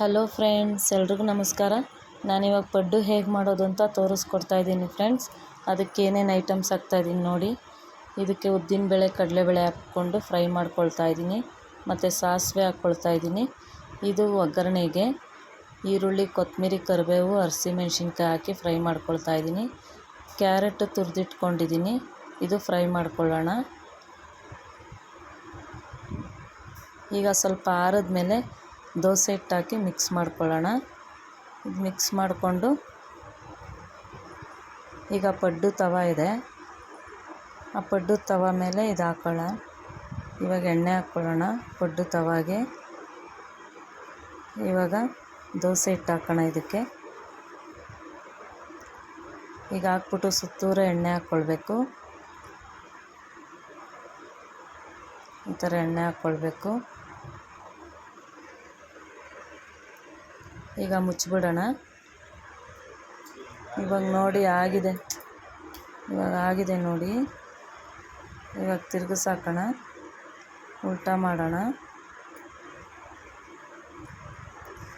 Hello friends, ಎಲ್ರಿಗೂ ನಮಸ್ಕಾರ. ನಾನಿವಾಗ ಪಡ್ಡು ಹೇಗೆ ಮಾಡೋದು ಅಂತ ತೋರಿಸ್ಕೊಡ್ತಾ ಇದ್ದೀನಿ ಫ್ರೆಂಡ್ಸ್. ಅದಕ್ಕೆ ಏನೇನು ಐಟಮ್ಸ್ ಹಾಕ್ತಾಯಿದ್ದೀನಿ ನೋಡಿ. ಇದಕ್ಕೆ ಉದ್ದಿನಬೇಳೆ ಕಡಲೆಬೇಳೆ ಹಾಕ್ಕೊಂಡು ಫ್ರೈ ಮಾಡ್ಕೊಳ್ತಾ ಇದ್ದೀನಿ. ಮತ್ತು ಸಾಸಿವೆ ಹಾಕ್ಕೊಳ್ತಾ ಇದ್ದೀನಿ. ಇದು ಒಗ್ಗರಣೆಗೆ ಈರುಳ್ಳಿ, ಕೊತ್ತಂಬರಿ, ಕರಿಬೇವು ಹಸಿಮೆಣ್ಸಿನ್ಕಾಯಿ ಹಾಕಿ ಫ್ರೈ ಮಾಡ್ಕೊಳ್ತಾ ಇದ್ದೀನಿ. ಕ್ಯಾರೆಟ್ ತುರಿದಿಟ್ಕೊಂಡಿದ್ದೀನಿ. ಇದು ಫ್ರೈ ಮಾಡ್ಕೊಳ್ಳೋಣ. ಈಗ ಸ್ವಲ್ಪ ಆರಿದ್ಮೇಲೆ ದೋಸೆ ಹಿಟ್ಟು ಹಾಕಿ ಮಿಕ್ಸ್ ಮಾಡ್ಕೊಳ್ಳೋಣ. ಇದು ಮಿಕ್ಸ್ ಮಾಡಿಕೊಂಡು ಈಗ ಪಡ್ಡು ತವ ಇದೆ. ಆ ಪಡ್ಡು ತವ ಮೇಲೆ ಇದು ಹಾಕೊಳ್ಳೋಣ. ಇವಾಗ ಎಣ್ಣೆ ಹಾಕ್ಕೊಳ್ಳೋಣ ಪಡ್ಡು ತವಾಗೆ. ಇವಾಗ ದೋಸೆ ಹಿಟ್ಟು ಹಾಕೋಣ ಇದಕ್ಕೆ. ಈಗ ಹಾಕ್ಬಿಟ್ಟು ಸುತ್ತೂರ ಎಣ್ಣೆ ಹಾಕ್ಕೊಳ್ಬೇಕು ಈ ಥರ ಎಣ್ಣೆ ಹಾಕ್ಕೊಳ್ಬೇಕು ಈಗ ಮುಚ್ಚಿಬಿಡೋಣ. ಇವಾಗ ನೋಡಿ ಆಗಿದೆ. ಇವಾಗ ಆಗಿದೆ ನೋಡಿ. ಇವಾಗ ತಿರ್ಗಿಸಾಕೋಣ. ಉಲ್ಟಾ ಮಾಡೋಣ.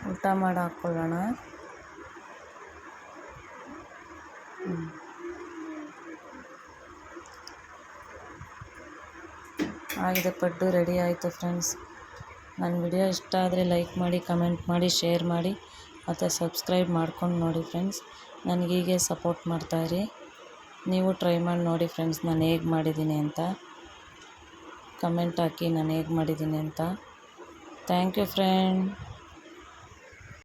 ಉಲ್ಟಾ ಮಾಡಿ ಹಾಕ್ಕೊಳ್ಳೋಣ. ಆಗಿದೆ ಪಡ್ಡು ರೆಡಿ ಆಯಿತು ಫ್ರೆಂಡ್ಸ್. ನನ್ನ ವಿಡಿಯೋ ಇಷ್ಟ ಆದರೆ ಲೈಕ್ ಮಾಡಿ, ಕಮೆಂಟ್ ಮಾಡಿ, ಶೇರ್ ಮಾಡಿ ಮತ್ತು ಸಬ್ಸ್ಕ್ರೈಬ್ ಮಾಡ್ಕೊಂಡು ನೋಡಿ ಫ್ರೆಂಡ್ಸ್. ನನಗೆ ಹೀಗೆ ಸಪೋರ್ಟ್ ಮಾಡ್ತಾಯಿರಿ ನೀವು ಟ್ರೈ ಮಾಡಿ ನೋಡಿ ಫ್ರೆಂಡ್ಸ್, ನಾನು ಹೇಗೆ ಮಾಡಿದ್ದೀನಿ ಅಂತ. ಕಮೆಂಟ್ ಹಾಕಿ ನಾನು ಹೇಗೆ ಮಾಡಿದ್ದೀನಿ ಅಂತ. Thank you friend.